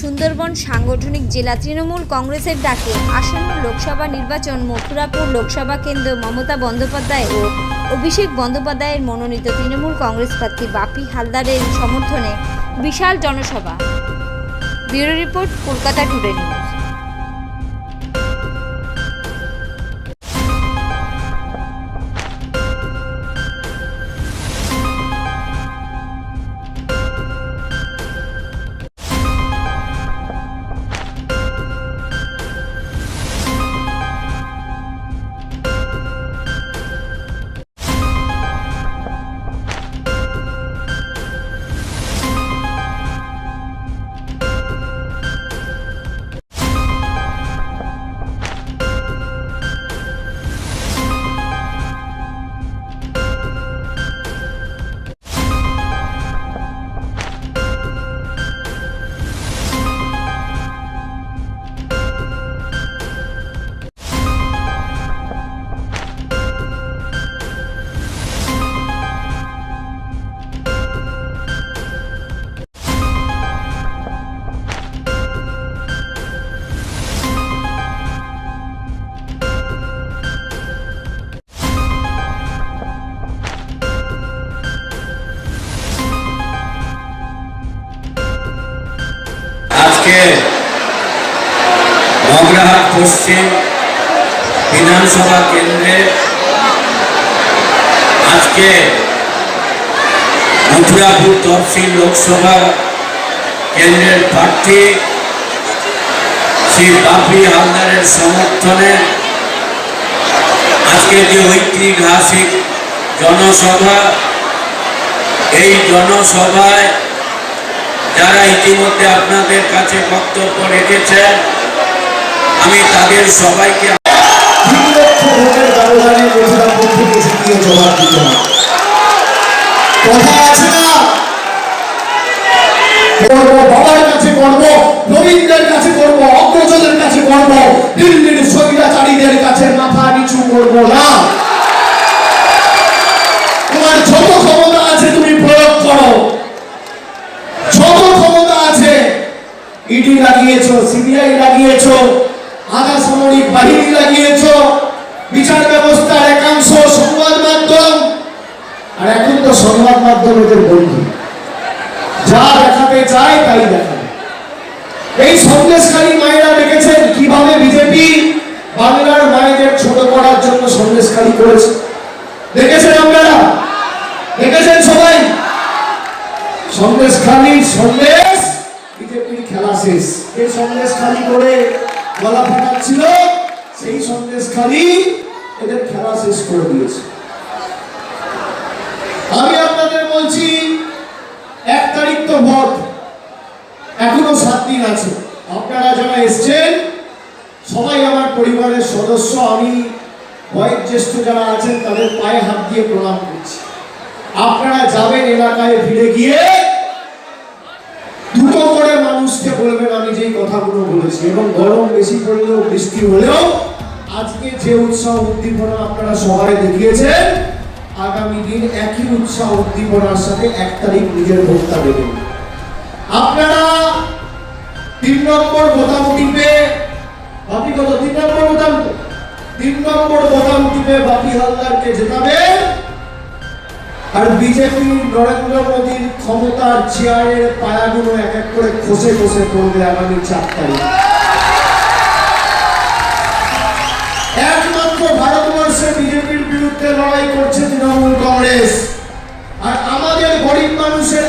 সুন্দরবন সাংগঠনিক জেলা তৃণমূল কংগ্রেসের ডাকে আসন্ন লোকসভা নির্বাচন, মথুরাপুর লোকসভা কেন্দ্র মমতা বন্দ্যোপাধ্যায় ও অভিষেক বন্দ্যোপাধ্যায়ের মনোনীত তৃণমূল কংগ্রেস প্রার্থী বাপি হালদারের সমর্থনে বিশাল জনসভা। Bureau report Kolkata today news. Magrahat পশ্চিম বিধানসভা কেন্দ্রে আজকে মথুরাপুর তফসিল লোকসভা কেন্দ্রের প্রার্থী শ্রী বাপি হালদারের সমর্থনে আজকে যে ঐতিহাসিক জনসভা, এই জনসভায় যারা ইতিমধ্যে আপনাদের কাছে বক্তব্য রেখেছে আমি তাদের সবাইকে কথা আছে না? বাবার কাছে করব নবীনদের কাছে করব অগ্রজদের কাছে করব দিল্লির স্বৈরাচারীদের কাছে মাথা নিচু করব না তোমার যত ক্ষমতা আছে তুমি প্রয়োগ করো যত ক্ষমতা আছে ইডি লাগিয়েছো, সিবিআই লাগিয়েছো, আধা সামরিক বাহিনী লাগিয়েছো, বিচার ব্যবস্থার একাংশ সংবাদ মাধ্যম, আর এখন তো সংবাদ মাধ্যম এদের বন্ধু। যা দেখাতে চায় তাই দেখাবে। এই সন্দেশকারী মায়েরা দেখেছেন কীভাবে বিজেপি বাংলার মায়েদের ছোট করার জন্য সন্দেশকারী করেছে। দেখেছেন আপনারা? দেখেছেন সবাই? সন্দেশ খালি সন্দেশ শেষ এই সন্দেশ খালি করে গলা ফেটাচ্ছিল, সেই সন্দেশ খালি এদের খেলা শেষ করে দিয়েছে। আমি আপনাদের বলছি, এক তারিখ তো ভোট, এখনও সাত দিন আছে। আপনারা যারা এসছেন, সবাই আমার পরিবারের সদস্য, আমি বয়োজ্যেষ্ঠ যারা আছেন, তাদের পায়ে হাত দিয়ে প্রণাম করছি। আপনারা যাবেন এলাকায় ফিরে গিয়ে বলবেন, আমি যেই কথাগুলো বলেছি, এবং গরম বেশি পড়লেও বৃষ্টি হলেও আজকে যে উৎসাহ উদ্দীপনা আপনারা সবাই দেখিয়েছেন, আগামী দিন একই উৎসাহ উদ্দীপনার সাথে এক তারিখ নিজের ভোটটা দেবেন। আপনারা তিন নম্বর বোতাম টিপে বাপি কত? তিন নম্বর বোতাম? তিন নম্বর বোতাম টিপে বাপি হালদারকে জেতাবেন। আর বিজেপি নরেন্দ্র মোদীর ক্ষমতার চেয়ারের পায়াগুলো এক এক করে খসে খসে পড়বে আগামী চার তারিখ। একমাত্র ভারতবর্ষে বিজেপির বিরুদ্ধে লড়াই করছে তৃণমূল কংগ্রেস। আর আমাদের গরিব মানুষের